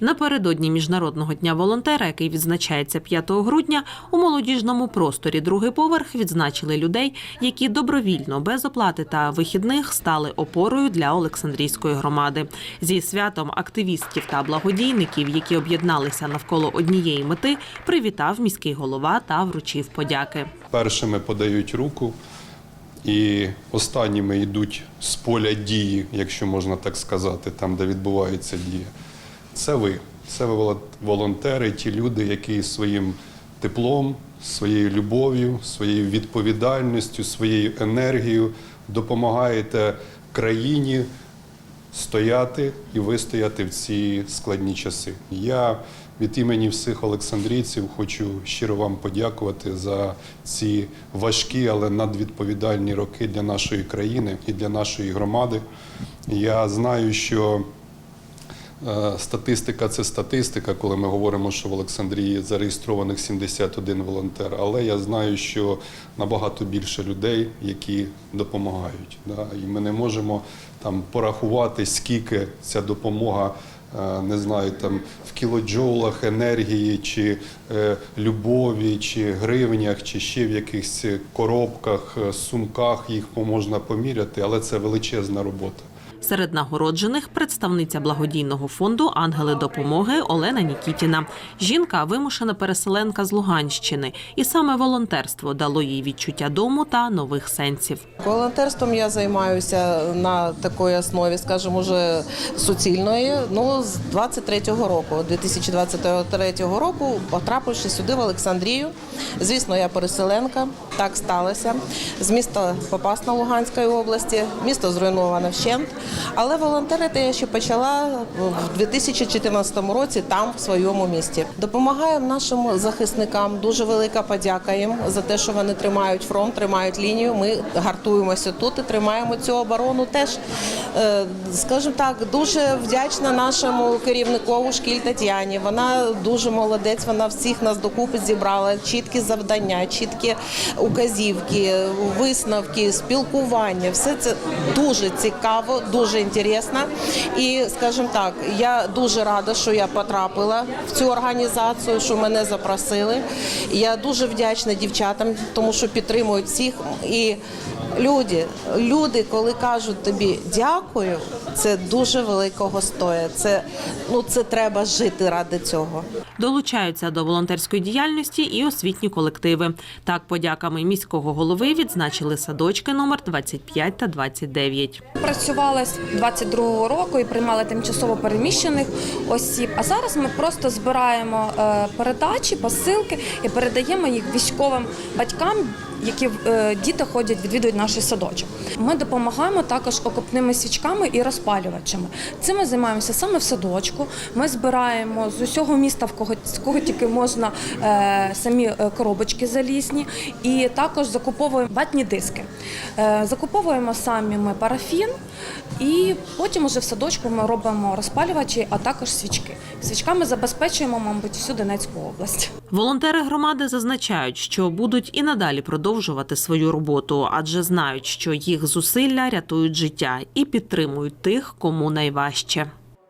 Напередодні міжнародного дня волонтера, який відзначається 5 грудня, у молодіжному просторі другий поверх відзначили людей, які добровільно без оплати та вихідних стали опорою для Олександрійської громади. Зі святом активістів та благодійників, які об'єдналися навколо однієї мети, привітав міський голова та вручив подяки. Першими подають руку і останніми йдуть з поля дії, якщо можна так сказати, там, де відбувається дія. Це ви. Це ви воло- волонтери, ті люди, які своїм теплом, своєю любов'ю, своєю відповідальністю, своєю енергією допомагаєте країні стояти і вистояти в ці складні часи. Я від імені всіх олександрійців хочу щиро вам подякувати за ці важкі, але надвідповідальні роки для нашої країни і для нашої громади. Я знаю, що Статистика це статистика, коли ми говоримо, що в Олександрії зареєстрованих 71 волонтер. Але я знаю, що набагато більше людей, які допомагають. Да? І ми не можемо там порахувати, скільки ця допомога. е, Не знаю, там в кілоджоулах енергії, чи е, любові, чи гривнях, чи ще в якихось коробках, е, сумках їх можна поміряти, але це величезна робота. Серед нагороджених представниця благодійного фонду Ангели допомоги Олена Нікітіна. Жінка вимушена переселенка з Луганщини, і саме волонтерство дало їй відчуття дому та нових сенсів. Волонтерством я займаюся на такій основі, скажімо, уже суцільної. Ну, з 23-го року, 2023 року, потрапивши сюди в Олександрію. Звісно, я переселенка, так сталося. З міста Попасна Луганської області, місто зруйноване вщент. Але волонтерити я ще почала в 2014 році там, в своєму місті. Допомагаємо нашим захисникам. Дуже велика подяка їм за те, що вони тримають фронт, тримають лінію. Ми гартуємося тут і тримаємо цю оборону. Теж Е, скажімо так, дуже вдячна нашому керівникову шкіль Тетяні. Вона дуже молодець. Вона всіх нас докупи зібрала. Чіткі завдання, чіткі указівки, висновки, спілкування. Все це дуже цікаво, дуже інтересно. І скажімо так, я дуже рада, що я потрапила в цю організацію, що мене запросили. Я дуже вдячна дівчатам, тому що підтримують всіх і. Люди, люди, коли кажуть тобі дякую, це дуже великого стоя. Це ну це треба жити ради цього. Долучаються до волонтерської діяльності і освітні колективи. Так, подяками міського голови відзначили садочки номер 25 та 29. Працювала з 22-го року і приймали тимчасово переміщених осіб. А зараз ми просто збираємо е, передачі, посилки і передаємо їх військовим батькам, які е, діти ходять, відвідують наш садочок. Ми допомагаємо також окопними свічками і розпалювачами. Цим ми займаємося саме в садочку. Ми збираємо з усього міста, в кого, з кого тільки можна е, самі е, коробочки залізні, і також закуповуємо ватні диски. Закуповуємо самі ми парафін, і потім уже в садочку ми робимо розпалювачі, а також свічки. Свічками забезпечуємо, мабуть, всю Донецьку область. Волонтери громади зазначають, що будуть і надалі продовжувати свою роботу, адже знають, що їх зусилля рятують життя і підтримують тих, кому найважче.